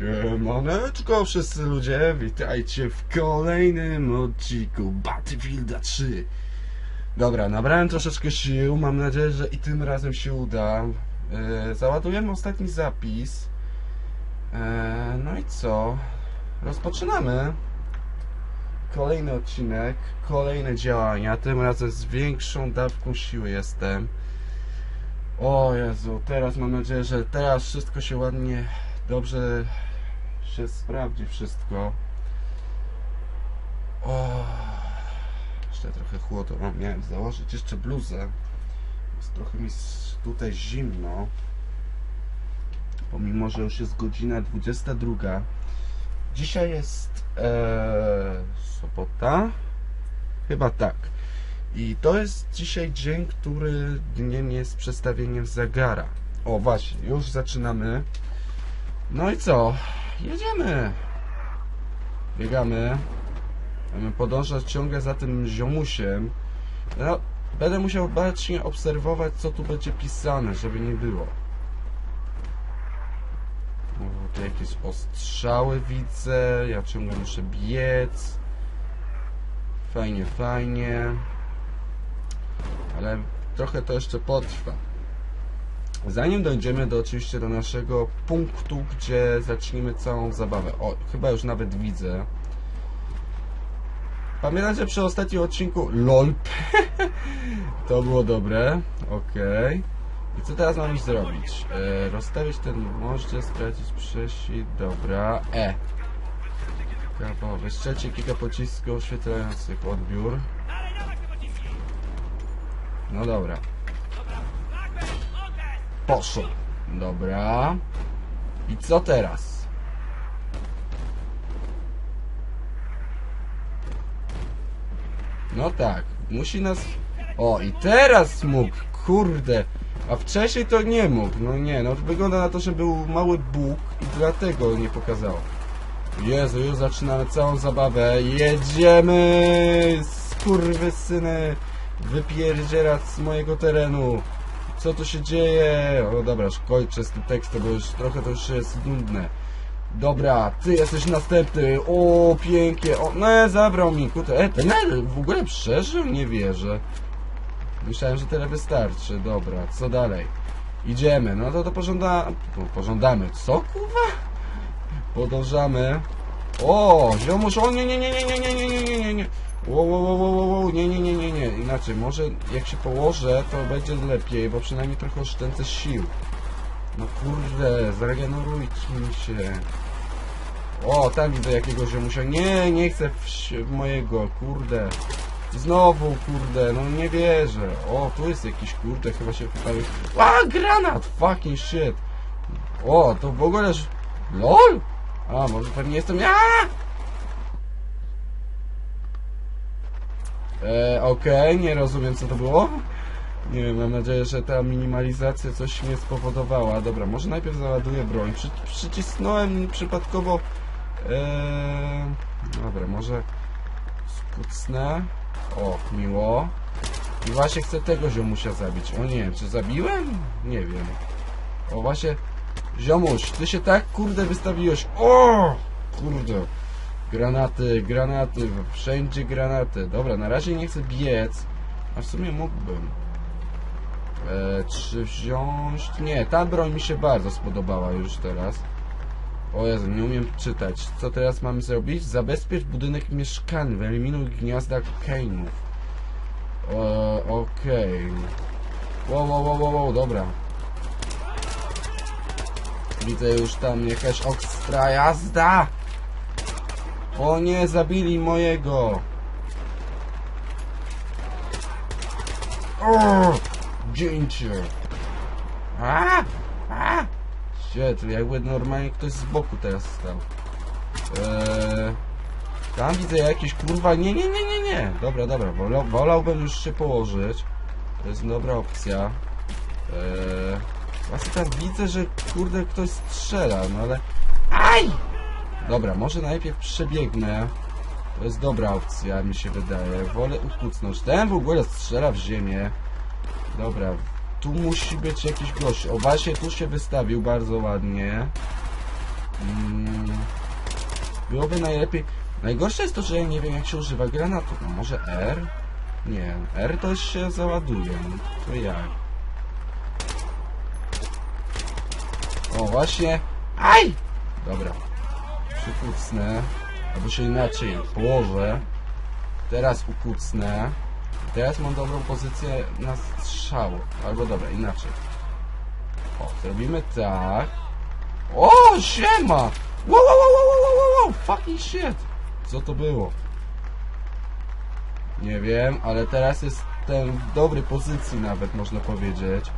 Siemaneczko wszyscy ludzie, witajcie w kolejnym odcinku Battlefielda 3 Dobra, nabrałem troszeczkę sił, mam nadzieję, że i tym razem się uda. E, Załadujemy ostatni zapis. E, No i co? Rozpoczynamy. Kolejny odcinek, kolejne działania, tym razem z większą dawką siły jestem. O Jezu, teraz mam nadzieję, że teraz wszystko się ładnie, dobrze się sprawdzi wszystko. O, jeszcze trochę chłodu. O, miałem założyć jeszcze bluzę. Jest trochę mi tutaj zimno. Pomimo, że już jest godzina 22. Dzisiaj jest e, sobota. Chyba tak. I to jest dzisiaj dzień, który dniem jest przestawieniem zegara. O, właśnie, już zaczynamy. No i co? Jedziemy. Biegamy. Mamy podążać ciągle za tym ziomusiem. No, będę musiał bacznie obserwować, co tu będzie pisane, żeby nie było. O, tu jakieś ostrzały widzę. Ja ciągle muszę biec. Fajnie, fajnie ale trochę to jeszcze potrwa. Zanim dojdziemy do oczywiście do naszego punktu, gdzie zaczniemy całą zabawę. O, chyba już nawet widzę. Pamiętacie przy ostatnim odcinku LOL? to było dobre. Okej. I co teraz mam iść zrobić? E, rozstawić ten moździe, sprawdzić przesi. Dobra. E. Kawał. Wystrzelcie kilka pocisków oświetlających odbiór. No dobra. Poszło. Dobra. I co teraz? No tak, musi nas... O, i teraz mógł, kurde. A wcześniej to nie mógł. No nie, no wygląda na to, że był mały Bóg i dlatego nie pokazało. Jezu, już zaczynamy całą zabawę. Jedziemy! Skurwysyny! Wypierdzielać z mojego terenu. Co tu się dzieje? O dobra, już kończę z tym tekstem, bo już trochę to już jest nudne. Dobra, ty jesteś następny. O, pięknie. O, no, zabrał mi. Kurde, e, ten w ogóle przeżył? Nie wierzę. Myślałem, że tyle wystarczy. Dobra, co dalej? Idziemy. No to to pożąda... po- Pożądamy. Co, kurwa? Podążamy. O, ziomuś, o nie, nie, nie, nie, nie, nie, nie, nie, nie, nie. Wow, wow, wow, wow, wow, nie, nie, nie, nie, nie. Inaczej, może jak się położę, to będzie lepiej, bo przynajmniej trochę oszczędzę sił. No kurde, zregenerujcie mi się. O, tam widzę jakiegoś ziomusia. Nie, nie chcę mojego, kurde. Znowu, kurde, no nie wierzę. O, tu jest jakiś, kurde, chyba się poprawił. A, granat! Fucking shit. O, to w ogóle... LOL? A, może pewnie jestem ja? E, Okej, nie rozumiem co to było. Nie wiem, mam nadzieję, że ta minimalizacja coś mnie spowodowała. Dobra, może najpierw załaduję broń. Przy, przycisnąłem przypadkowo... E, dobra, może skucnę. O, miło. I właśnie chcę tego ziomusia zabić. O nie, czy zabiłem? Nie wiem. O, właśnie... Ziomuś, ty się tak kurde wystawiłeś. O! Kurde. Granaty, granaty, wszędzie granaty. Dobra, na razie nie chcę biec. A w sumie mógłbym. E, czy wziąć... Nie, ta broń mi się bardzo spodobała już teraz. O Jezu, nie umiem czytać. Co teraz mamy zrobić? Zabezpiecz budynek mieszkalny, wyeliminuj gniazda kejnów. E, Okej. Wow, wow, wow, wow, wow, dobra. Widzę już tam jakaś ostra jazda. O nie, zabili mojego. O, Dzięcie. A, a. Shit, jakby normalnie ktoś z boku teraz stał. Eee, tam widzę jakieś kurwa. Nie, nie, nie, nie, nie. Dobra, dobra. Wola, wolałbym już się położyć. To jest dobra opcja. Eee, właśnie tam widzę, że kurde ktoś strzela, no ale. Aj! Dobra, może najpierw przebiegnę. To jest dobra opcja, mi się wydaje. Wolę ukucnąć. Ten w ogóle strzela w ziemię. Dobra, tu musi być jakiś gość. O, właśnie tu się wystawił bardzo ładnie. Mm, Byłoby najlepiej... Najgorsze jest to, że ja nie wiem jak się używa granatu. No może R? Nie, R już się załaduje. No, to jak? O, właśnie. Aj! Dobra. Przykucnę. Albo się inaczej położę. Teraz ukucnę. Teraz mam dobrą pozycję na strzał. Albo dobra, inaczej. O, zrobimy tak. O, siema! Wow, wow, wow, wow, wow, wow, fucking shit! Co to było? Nie wiem, ale teraz jestem w dobrej pozycji nawet, można powiedzieć.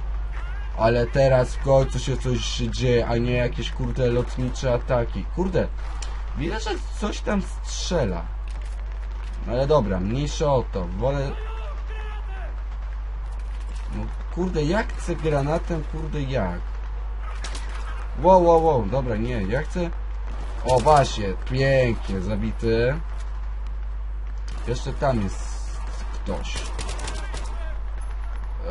Ale teraz w końcu się coś dzieje, a nie jakieś kurde lotnicze ataki. Kurde, widzę, że coś tam strzela. Ale dobra, mniejsza o to. Wolę... No kurde, jak chcę granatem, kurde jak? Wow, wow, wow, dobra, nie, ja chcę... O właśnie, pięknie, zabity. Jeszcze tam jest ktoś.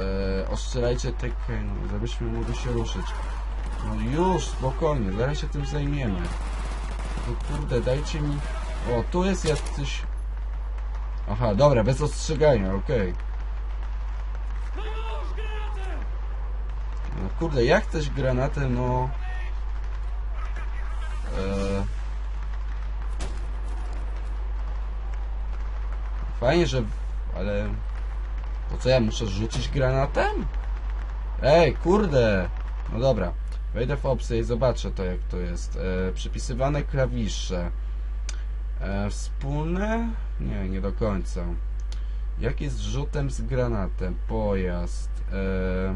Eee, ostrzelajcie Tekken, żebyśmy mogli się ruszyć. No już, spokojnie, zaraz się tym zajmiemy. No kurde, dajcie mi... O, tu jest jacyś... Aha, dobra, bez ostrzegania, okej. No kurde, jak chcesz granatem, no... Eee... Fajnie, że... Ale... To co, ja muszę rzucić granatem? Ej, kurde! No dobra. Wejdę w opcję i zobaczę to, jak to jest. E, przypisywane klawisze. E, wspólne? Nie, nie do końca. Jak jest rzutem z granatem? Pojazd. E,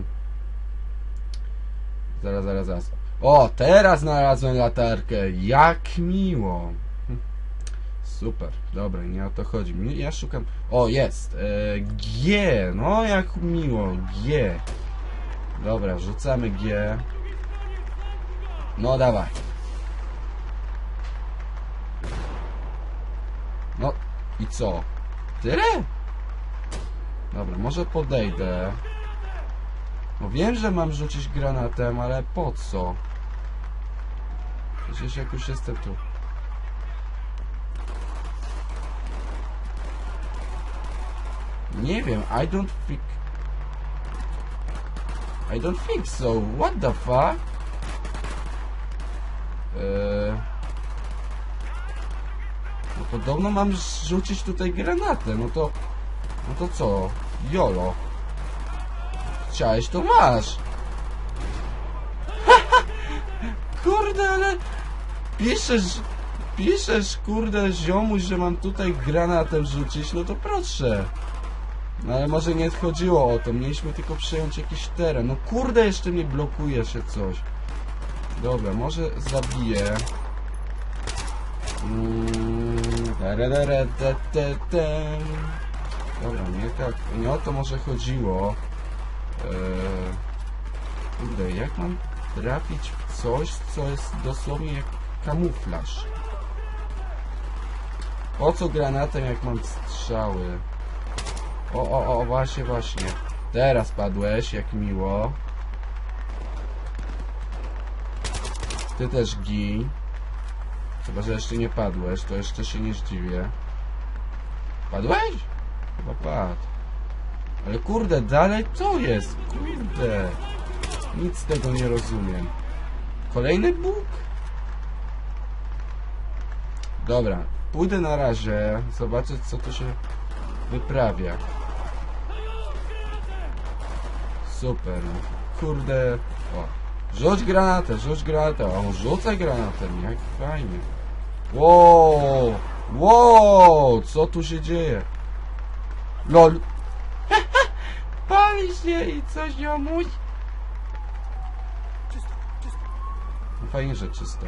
zaraz, zaraz, zaraz. O, teraz znalazłem latarkę. Jak miło. Super, dobra, nie o to chodzi. Ja szukam. O, jest. E, G. No, jak miło. G. Dobra, rzucamy G. No, dawaj. No, i co? Tyle? Dobra, może podejdę. No wiem, że mam rzucić granatem, ale po co? Przecież jak już jestem tu. Nie wiem, I don't think... I don't think so. What the fuck? Eee... No podobno mam rzucić tutaj granatę, no to... No to co? Jolo. Chciałeś, to masz. kurde, ale... Piszesz... Piszesz, kurde, ziomuś, że mam tutaj granatem rzucić, no to proszę. No ale może nie chodziło o to, mieliśmy tylko przejąć jakiś teren. No kurde, jeszcze mnie blokuje się coś. Dobra, może zabiję. Mm. Dobra, nie tak, nie o to może chodziło. Eee, kurde, jak mam trafić w coś, co jest dosłownie jak kamuflaż? Po co granatem, jak mam strzały? O, o, o, właśnie, właśnie. Teraz padłeś, jak miło. Ty też gin. Chyba, że jeszcze nie padłeś, to jeszcze się nie zdziwię. Padłeś? Chyba padł. Ale kurde, dalej co jest? Kurde. Nic z tego nie rozumiem. Kolejny Bóg? Dobra, pójdę na razie, zobaczyć co tu się wyprawia. Super, no. kurde. O, rzuć granatę, rzuć granatę. O, rzucaj granatem, jak fajnie. Wow, wow, co tu się dzieje? Lol. Pali się i coś ziomuś. No fajnie, że czysto.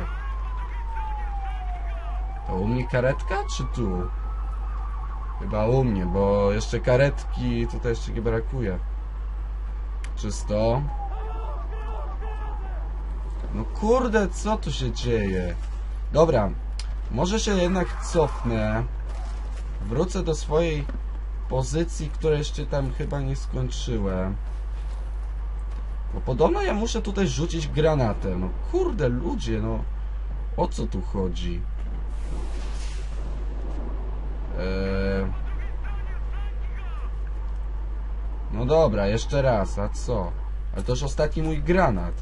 To u mnie karetka, czy tu? Chyba u mnie, bo jeszcze karetki tutaj jeszcze nie brakuje. Czysto. No kurde, co tu się dzieje? Dobra, może się jednak cofnę. Wrócę do swojej pozycji, której jeszcze tam chyba nie skończyłem. Bo podobno ja muszę tutaj rzucić granatem. No kurde, ludzie, no. O co tu chodzi? Eee... No dobra, jeszcze raz, a co? Ale to już ostatni mój granat.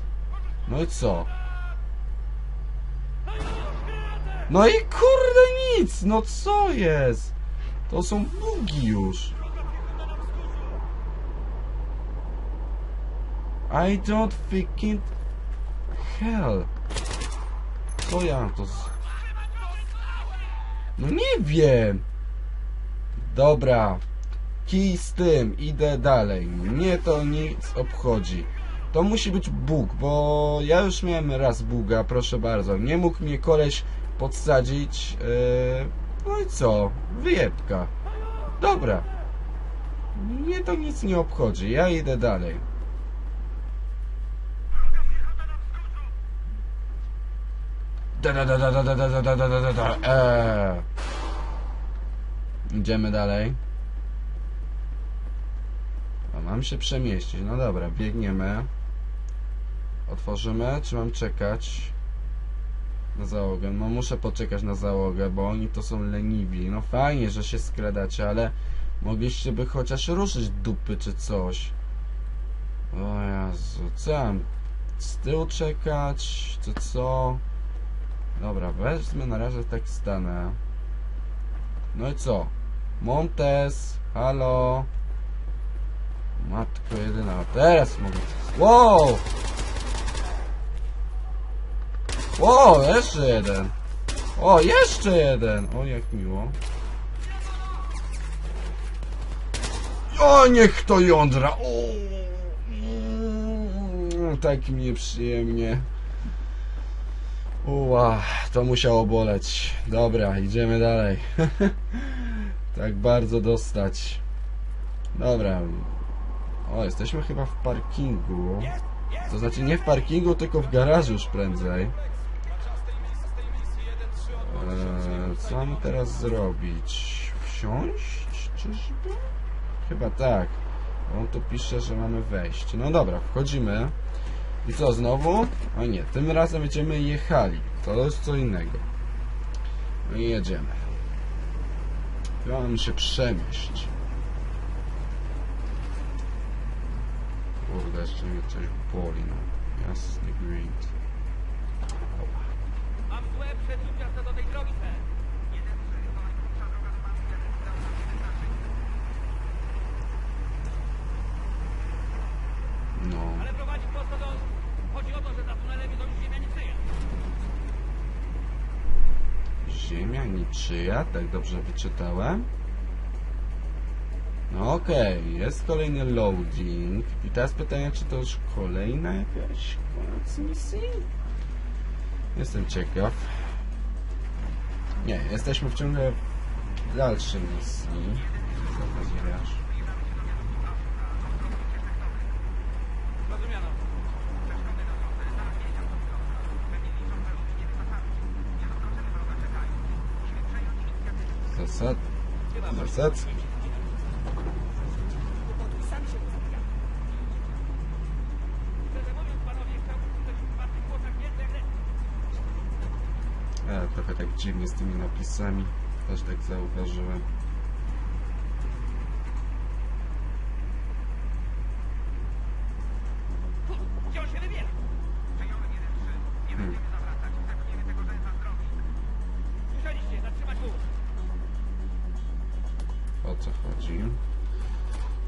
No i co? No i kurde nic! No co jest? To są bugi już. I don't fucking hell. Co ja to z... No nie wiem. Dobra. Kij z tym, idę dalej. Mnie to nic obchodzi. To musi być Bóg, bo ja już miałem raz Buga, proszę bardzo. Nie mógł mnie koleś podsadzić. Yy, no i co? Wyjebka. Dobra. Mnie to nic nie obchodzi. Ja idę dalej. Da da da da da da da da da da da da eee. Idziemy dalej. Mam się przemieścić. No dobra, biegniemy. Otworzymy, czy mam czekać na załogę? No muszę poczekać na załogę, bo oni to są leniwi. No fajnie, że się skradacie, ale mogliście by chociaż ruszyć dupy czy coś. O Jezu, co ja mam? Z tyłu czekać, czy co? Dobra, wezmę na razie tak stanę. No i co? Montes, halo. Matko jedyna, teraz mogę. Wow! Wow, jeszcze jeden. O, jeszcze jeden. O, jak miło. O, niech to jądra. O, mm, tak mi nieprzyjemnie. Uła, to musiało boleć. Dobra, idziemy dalej. tak bardzo dostać. Dobra. O, jesteśmy chyba w parkingu. To znaczy nie w parkingu, tylko w garażu już prędzej. Eee, co mam teraz zrobić? Wsiąść? Czyżby? Chyba tak. On tu pisze, że mamy wejść. No dobra, wchodzimy. I co, znowu? O nie, tym razem będziemy jechali. To jest co innego. No i jedziemy. Ja mam się przemieść. Kurde, jeszcze mnie coś boli, no. Jasny gwint. Mam złe przeczucia co do tej drogi, ser. No. Ale prowadzi prosto do... Chodzi o to, że za tunelem idą już ziemia niczyja. Ziemia niczyja, tak dobrze wyczytałem. No okej, jest kolejny loading. I teraz pytanie, czy to już kolejna jakaś koniec misji? Jestem ciekaw. Nie, jesteśmy w ciągle w dalszej misji. Rozumiano. Zasad... Zasadzki. Dziwnie z tymi napisami. Też tak zauważyłem. Hmm. O co chodzi?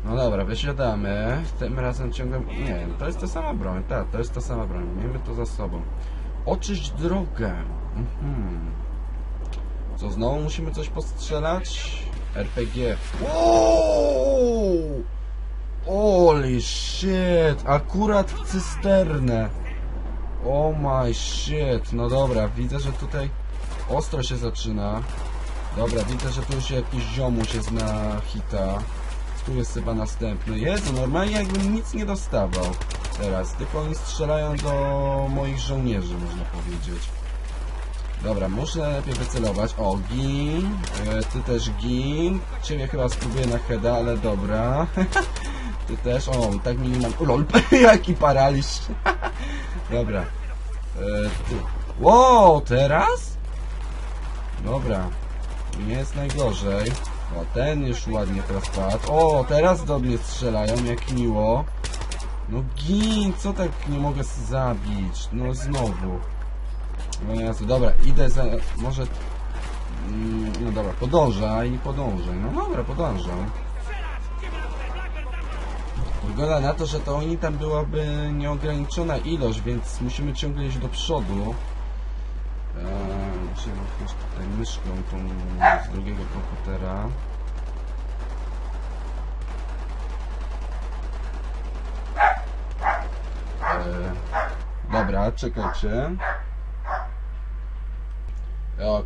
No dobra, wysiadamy. Tym razem ciągle... Nie, to jest ta sama broń. Tak, to jest ta sama broń. Miejmy to za sobą. Oczyść drogę. Mhm. Co, znowu musimy coś postrzelać? RPG. Wow! Holy shit! Akurat w cysternę. Oh my shit. No dobra, widzę, że tutaj ostro się zaczyna. Dobra, widzę, że tu już jakiś ziomuś jest na hita. Tu jest chyba następny. Jezu, normalnie jakbym nic nie dostawał teraz. Tylko oni strzelają do moich żołnierzy, można powiedzieć. Dobra, muszę najlepiej wycelować. O, gin. E, ty też gin. Ciebie chyba spróbuję na heada, ale dobra. ty też. O, tak mi mam... Lol, jaki paraliż. dobra. E, ty. Wow, teraz? Dobra. nie jest najgorzej. O, ten już ładnie teraz padł. O, teraz do mnie strzelają, jak miło. No gin, co tak nie mogę zabić? No znowu. No dobra, idę za... może... Mm, No dobra, podążaj podążaj. No dobra, podążam. Wygląda na to, że to oni tam byłaby nieograniczona ilość, więc musimy ciągle iść do przodu. Eee, Muszę wrócić tutaj myszką tą z drugiego komputera. Eee, Dobra, czekajcie.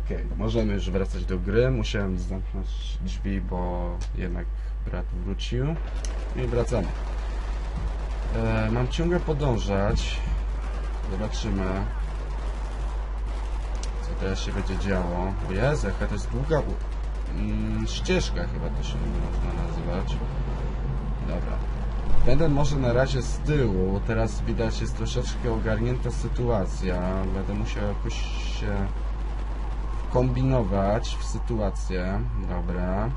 Okej, możemy już wracać do gry. Musiałem zamknąć drzwi, bo jednak brat wrócił. I wracamy. E, mam ciągle podążać. Zobaczymy. Co teraz się będzie działo. O Jezu, jaka to jest długa mm, ścieżka chyba to się można nazywać. Dobra. Będę może na razie z tyłu. Teraz widać jest troszeczkę ogarnięta sytuacja. Będę musiał jakoś się kombinować w sytuację. Dobra.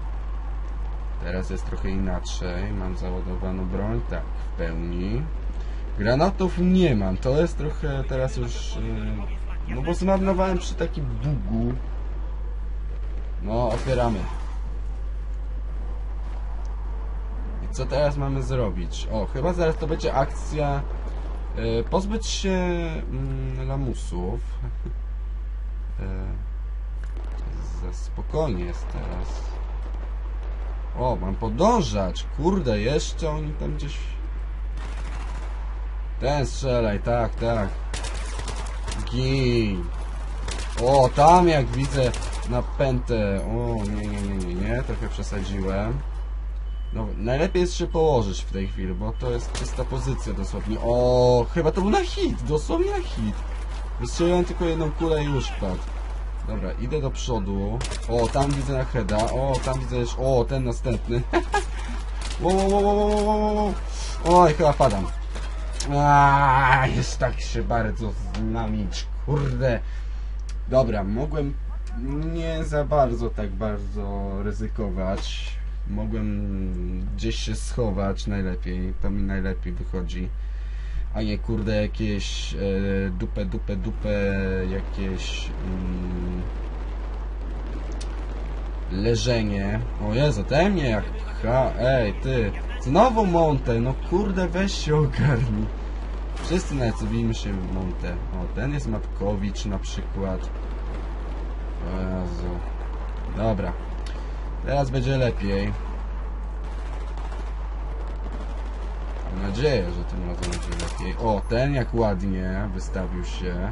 Teraz jest trochę inaczej. Mam załadowaną broń, tak, w pełni. Granatów nie mam. To jest trochę teraz już. Yy, no bo zmarnowałem przy takim bugu. No, otwieramy. I co teraz mamy zrobić? O, chyba zaraz to będzie akcja. Yy, pozbyć się mm, lamusów. Za spokojnie jest teraz. O, mam podążać. Kurde, jeszcze oni tam gdzieś... Ten strzelaj, tak, tak. Gin. O, tam jak widzę napętę. O, nie, nie, nie, nie, nie, trochę przesadziłem. No, najlepiej jest się położyć w tej chwili, bo to jest czysta pozycja dosłownie. O, chyba to był na hit, dosłownie na hit. Wystrzeliłem tylko jedną kulę i już padł. Dobra, idę do przodu. O, tam widzę na heada. O, tam widzę już. O, ten następny. Wow, wow, wow, wow, wow, wow. Oj, chyba padam. Aaaa, jest tak się bardzo znamić. Kurde. Dobra, mogłem nie za bardzo tak bardzo ryzykować. Mogłem gdzieś się schować najlepiej. To mi najlepiej wychodzi a nie kurde jakieś e, dupę, dupę, dupę, jakieś mm, leżenie. O Jezu, te mnie jak ha, ej ty, znowu Monte, no kurde weź się ogarnij. Wszyscy nazywijmy się Monte. O, ten jest Matkowicz na przykład. O Jezu. Dobra. Teraz będzie lepiej. Mam nadzieję, że tym razem będzie lepiej. O, ten jak ładnie wystawił się.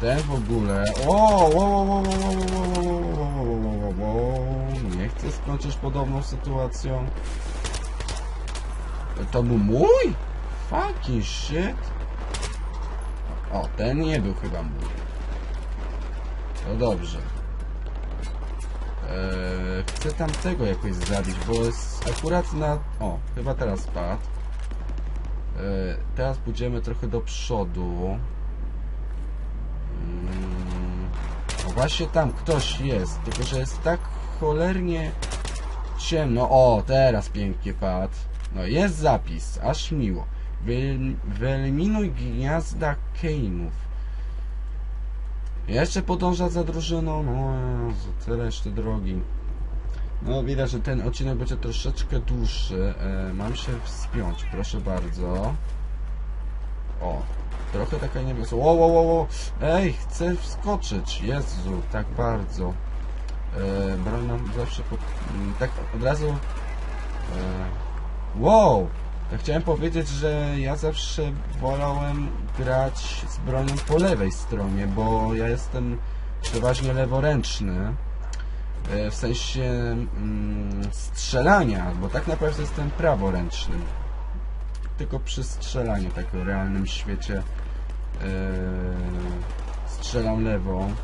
Ten w ogóle. O! Nie chcę skończyć podobną sytuacją. To był mój? Fucking shit. O, ten nie był chyba mój. To dobrze. Eee, chcę tamtego jakoś zabić, bo jest akurat na... O, chyba teraz padł. E, Teraz pójdziemy trochę do przodu. Mm, No właśnie tam ktoś jest, tylko że jest tak cholernie ciemno. O, teraz pięknie padł. No jest zapis, aż miło. Wyel- Wyeliminuj gniazda Kejnów. Jeszcze podąża za drużyną. No tyle jeszcze drogi. No widać, że ten odcinek będzie troszeczkę dłuższy. E, mam się wspiąć, proszę bardzo. O, trochę taka niebieska. Wow, wow, wow, wow. Ej, chcę wskoczyć. Jezu, tak bardzo. E, broń mam zawsze pod... m, Tak od razu... E, wow! Ja chciałem powiedzieć, że ja zawsze wolałem grać z bronią po lewej stronie, bo ja jestem przeważnie leworęczny. E, w sensie mm, strzelania, bo tak naprawdę jestem praworęczny. Tylko przy strzelaniu, tak w realnym świecie e, strzelam lewą.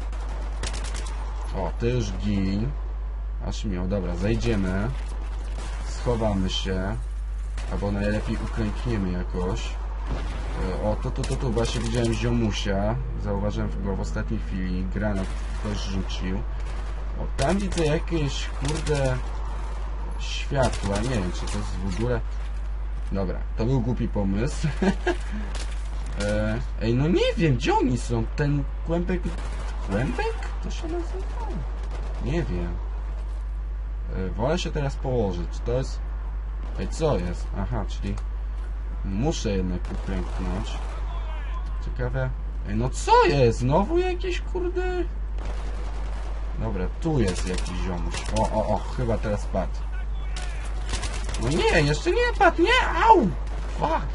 O, ty już gin. Aż miał, dobra, zejdziemy. Schowamy się. Albo najlepiej uklękniemy jakoś. E, O, to, to, to, to, właśnie widziałem ziomusia. Zauważyłem go w ostatniej chwili. Granat ktoś rzucił. O, tam widzę jakieś, kurde, światła. Nie wiem, czy to jest w ogóle... Dobra, to był głupi pomysł. e, ej, no nie wiem, gdzie oni są? Ten kłębek... Kłębek? To się nazywa? Nie wiem. E, wolę się teraz położyć. To jest... Ej, co jest? Aha, czyli... Muszę jednak uklęknąć. Ciekawe. Ej, no co jest? Znowu jakieś kurde... Dobra, tu jest jakiś ziomuś. O, o, o, chyba teraz padł. No nie, jeszcze nie padł, nie, au! Fuck!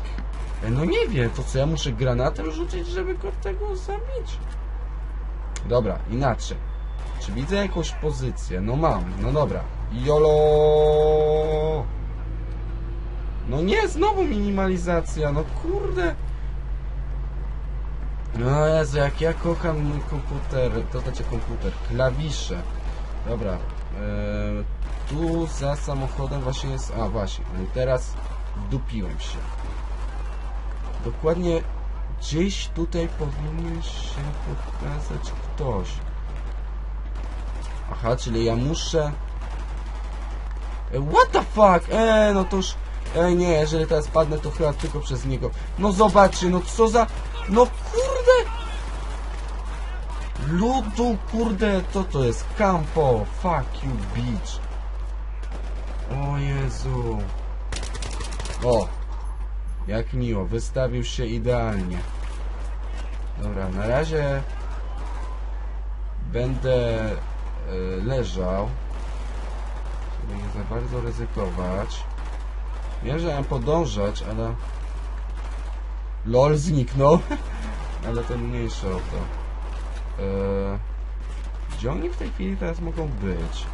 No nie wiem, to co, ja muszę granatem rzucić, żeby go tego zabić? Dobra, inaczej. Czy widzę jakąś pozycję? No mam, no dobra. Jolo! No nie, znowu minimalizacja, no kurde. No Jezu, jak ja kocham komputer, to znaczy komputer, klawisze. Dobra, e, tu za samochodem właśnie jest, a właśnie, no i teraz wdupiłem się. Dokładnie gdzieś tutaj powinien się pokazać ktoś. Aha, czyli ja muszę... E, What the fuck? Eee, no to już... Ej, nie, jeżeli teraz padnę, to chyba tylko przez niego. No zobaczcie, no co za... No kurde! Ludu, kurde, co to jest? Campo, fuck you, bitch. O Jezu. O, jak miło, wystawił się idealnie. Dobra, na razie będę e, leżał, żeby nie za bardzo ryzykować. Wiem, że mam podążać, ale... LOL zniknął, ale to mniejsze o to. Eee, gdzie oni w tej chwili teraz mogą być?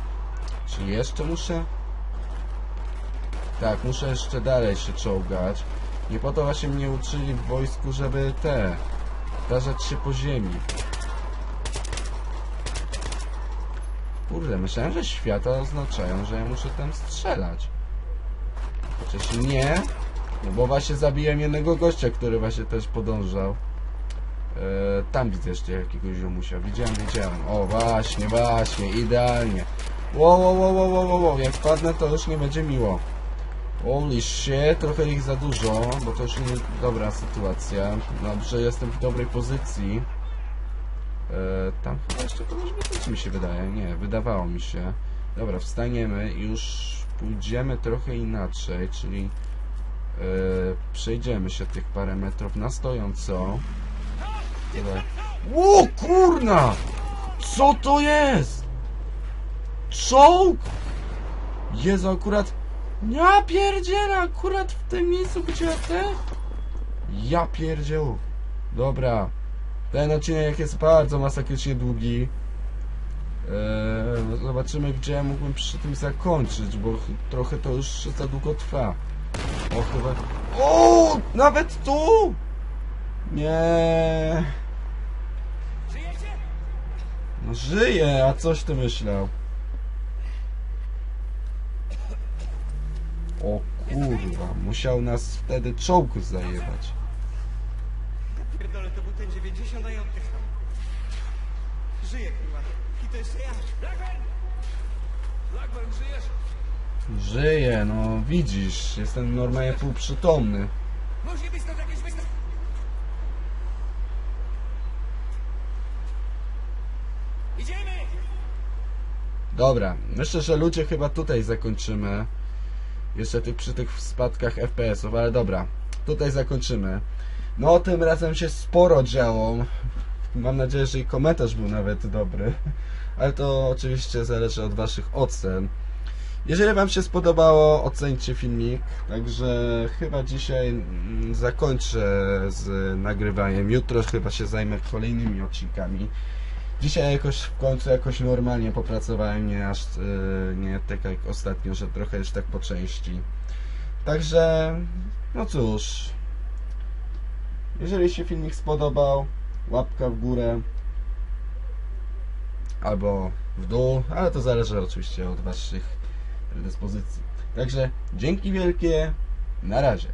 Czy jeszcze muszę... Tak, muszę jeszcze dalej się czołgać. Nie po to właśnie mnie uczyli w wojsku, żeby te... Zdarzać się po ziemi. Kurde, myślałem, że świata oznaczają, że ja muszę tam strzelać. Chociaż nie, no bo właśnie zabiłem jednego gościa, który właśnie też podążał. E, tam widzę jeszcze jakiegoś ziomusia. Widziałem, widziałem. O, właśnie, właśnie, idealnie. Wow, wow, wow, wow, wow, wow. Jak padnę, to już nie będzie miło. Holy shit, trochę ich za dużo, bo to już nie dobra sytuacja. Dobrze, jestem w dobrej pozycji. E, tam chyba jeszcze kogoś być mi się wydaje. Nie, wydawało mi się. Dobra, wstaniemy i już pójdziemy trochę inaczej, czyli e, przejdziemy się tych parę metrów na stojąco. Tyle. O kurna! Co to jest? Czołg! Jezu, akurat... Ja pierdzielę, akurat w tym miejscu, gdzie ja te... Ja pierdziel. Dobra. Ten odcinek jest bardzo masakrycznie długi. Eee, zobaczymy, gdzie ja mógłbym przy tym zakończyć, bo ch- trochę to już za długo trwa. O, chyba... O! Nawet tu! Nie. No żyje, a coś ty myślał? O kurwa, musiał nas wtedy czołg zajebać. Pierdolę, to był ten 90 i oddychał. Żyje kurwa. I to jeszcze ja. Blackburn! Blackburn, żyjesz? Żyje, no widzisz, jestem normalnie półprzytomny. Musi być stąd jakieś. Idziemy! Dobra, myślę, że ludzie chyba tutaj zakończymy. Jeszcze tych, przy tych spadkach FPS-ów, ale dobra, tutaj zakończymy. No, tym razem się sporo działo. Mam nadzieję, że i komentarz był nawet dobry. Ale to oczywiście zależy od Waszych ocen. Jeżeli Wam się spodobało, ocencie filmik. Także chyba dzisiaj mm, zakończę z nagrywaniem. Jutro chyba się zajmę kolejnymi odcinkami. Dzisiaj jakoś w końcu jakoś normalnie popracowałem, nie aż yy, nie tak jak ostatnio, że trochę już tak po części. Także no cóż. Jeżeli się filmik spodobał, łapka w górę albo w dół, ale to zależy oczywiście od waszych dyspozycji. Także dzięki wielkie, na razie.